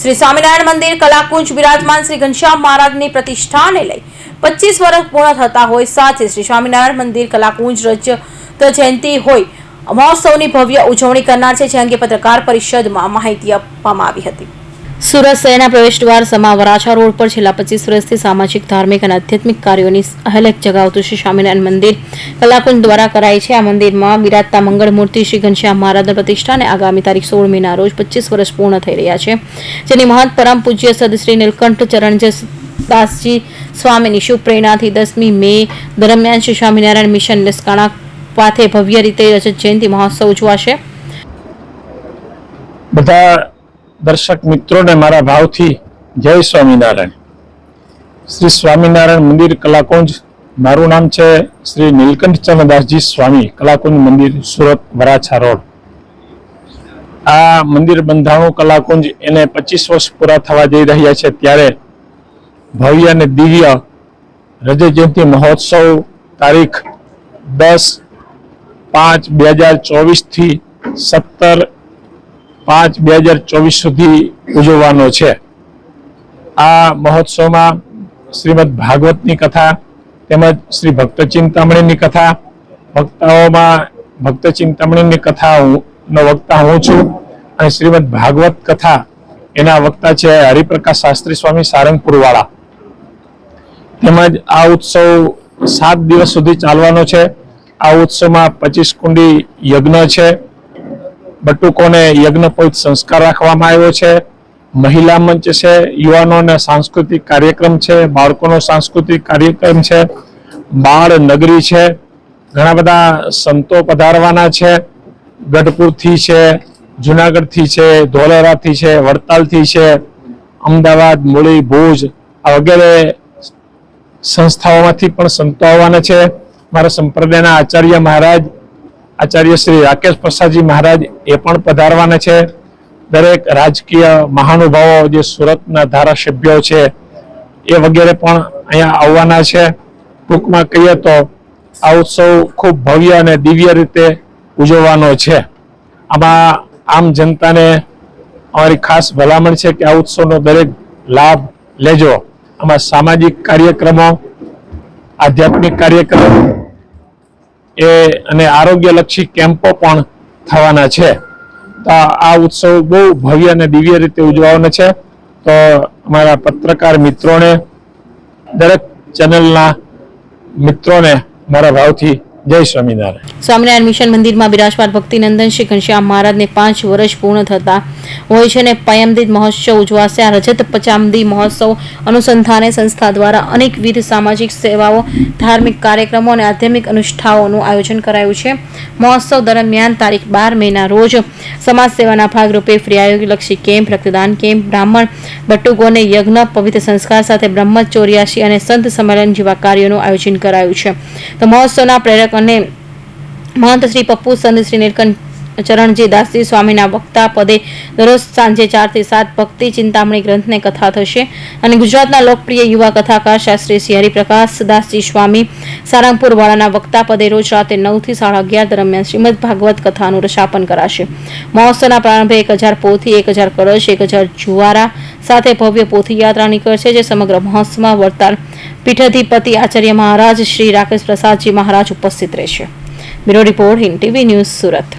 શ્રી સ્વામિનારાયણ મંદિર, કલાકુંજ, બિરાજમાન શ્રી ઘનશ્યામ મહારાજની પ્રતિષ્ઠાને લઈ પચીસ વર્ષ પૂર્ણ થતા હોય સાથે શ્રી સ્વામિનારાયણ મંદિર, કલાકુંજ રજત જયંતિ હોય, મહોત્સવની ભવ્ય ઉજવણી કરનાર છે, જે અંગે પત્રકાર પરિષદમાં માહિતી આપવામાં આવી હતી. સુરત શહેરના પ્રવેશ દ્વાર સમા વરાછા રોડ પર છેલ્લા પચીસ વર્ષથી સામાજિક, ધાર્મિક અને આધ્યાત્મિક કાર્યોની અહેલક જગાવતું શ્રી સ્વામિનારાયણ મંદિર કલાકુંજ દ્વારા કરાય છે. આ મંદિરમાં બિરાજતા મંગળ મૂર્તિ શ્રી ઘનશ્યામ મહારાજના પ્રતિષ્ઠાને આગામી તારીખ સોળ મેના રોજ પચીસ વર્ષ પૂર્ણ થઈ રહ્યા છે. જેની મહંત પરમ પૂજ્ય સદ શ્રી નીલકંઠ ચરણજય દાસજી સ્વામીની શુભ પ્રેરણાથી દસમી મે દરમિયાન શ્રી સ્વામિનારાયણ મિશન લસકાણા પાથે ભવ્ય રીતે રજત જયંતિ મહોત્સવ ઉજવાશે. બધા દર્શક મિત્રોને મારા ભાવથી જય સ્વામિનારાયણ. શ્રી સ્વામિનારાયણ મંદિર કલાકુંજ, મારું નામ છે શ્રી નીલકંઠ ચરણદાસજી સ્વામી, કલાકુંજ મંદિર, સુરત, વરાછા રોડ. આ મંદિર બંધાણું કલાકુંજ એને પચીસ વર્ષ પૂરા થવા જઈ રહ્યા છે ત્યારે ભવ્ય અને દિવ્ય રજત જયંતિ મહોત્સવ તારીખ દસ પાંચ બે હજાર ચોવીસથી સત્તર પાંચ બે હજાર ચોવીસ સુધી ઉજવવાનો છે. આ મહોત્સવમાં શ્રીમદ ભાગવતની કથા, તેમજ શ્રી ભક્ત ચિંતામણીની કથા, વક્તાઓમાં ભક્ત ચિંતામણીની કથા નો વક્તા હું છું અને શ્રીમદ ભાગવત કથા એના વક્તા છે હરિપ્રકાશ શાસ્ત્રી સ્વામી સારંગપુર વાળા તેમજ આ ઉત્સવ સાત દિવસ સુધી ચાલવાનો છે. આ ઉત્સવમાં પચીસ કુંડી યજ્ઞ છે. બટુકોને યજ્ઞોપવિત સંસ્કાર રાખવામાં આવ્યો છે. મહિલા મંચ છે, યુવાનોને સાંસ્કૃતિક કાર્યક્રમ છે, બાળકોનો સાંસ્કૃતિક કાર્યક્રમ છે. બાળ નગરી છે, ઘણા બધા સંતો પધારવાના છે. ગઢપુરથી છે, જુનાગઢથી છે, ધોલેરાથી છે, વડતાલથી છે, અમદાવાદ, મૂળી, ભુજ વગેરે સંસ્થાઓમાંથી પણ સંતો આવવાના છે. મારા સંપ્રદાયના આચાર્ય મહારાજ આચાર્ય શ્રી રાકેશ પ્રસાદજી મહારાજ એ પણ પધારવાના છે. દરેક રાજકીય મહાનુભાવો જે સુરતના ધારાસભ્યો છે, એ વગેરે પણ અહીંયા આવવાના છે. ટૂંકમાં કહીએ તો આ ઉત્સવ ખૂબ ભવ્ય અને દિવ્ય રીતે ઉજવવાનો છે. આમાં આમ જનતાને અમારી ખાસ ભલામણ છે કે આ ઉત્સવનો દરેક લાભ લેજો. આમાં સામાજિક કાર્યક્રમો, આધ્યાત્મિક કાર્યક્રમ એ અને આરોગ્યલક્ષી કેમ્પો પણ થવાના છે. તો આ ઉત્સવ બહુ ભવ્ય અને દિવ્ય રીતે ઉજવવાનો છે. તો અમારા પત્રકાર મિત્રોને, દરેક ચેનલના મિત્રોને મારા ભાવથી જય સ્વામિનારાયણ. સ્વામિનારાયણ મિશન મંદિરમાં બિરાજમાન ભક્તિનંદન શ્રી ઘનશ્યામ મહારાજને પાંચ વર્ષ પૂર્ણ થતા હોય છે અને પયમદિત મહોત્સવ ઉજવાશે. આ રજત પચામદી મહોત્સવ અનુસંધાને સંસ્થા દ્વારા અનેકવિધ સામાજિક સેવાઓ, ધાર્મિક કાર્યક્રમો અને આધ્યાત્મિક અનુષ્ઠાઓનું આયોજન કરાયું છે. મહોત્સવ દરમિયાન તારીખ બાર મેના રોજ સમાજ સેવાના ભાગરૂપે ફ્રી આયોગલક્ષી કેમ્પ, રક્તદાન કેમ્પ, બ્રાહ્મણ બટુકોને યજ્ઞ, પવિત્ર સંસ્કાર સાથે બ્રહ્મચોર્યાસી અને સંત સંમેલન જેવા કાર્યોનું આયોજન કરાયું છે. તો મહોત્સવના પ્રેરક અને મહંત શ્રી પપ્પુ, સંત શ્રી નીલકંઠ ચરણજી, દાસજી, સ્વામીના વક્તા પદે દરરોજ સાંજે ચારથી સાત ભક્તિ ચિંતામણી ગ્રંથને કથા થશે. અને ગુજરાતના લોકપ્રિય યુવા કથાકાર શાસ્ત્રી શ્રી હરિપ્રકાશ, દાસજી, સ્વામી, સારંગપુર વાળાના વક્તા પદે રોજ રાતે નવથી સાડા અગિયાર દરમિયાન શ્રીમદ ભાગવત કથાનું રસાપન કરાશે. મહોત્સવના પ્રારંભે એક હજાર પોથી એક હજાર કળશ, એક હજાર જુવારા સાથે ભવ્ય પોથી યાત્રા નીકળશે જે સમગ્ર મહોત્સવમાં વર્તાલ પીઠાધિપતિ આચાર્ય મહારાજ શ્રી રાકેશ પ્રસાદજી મહારાજ ઉપસ્થિત રહેશે. Bureau report Hind TV news Surat.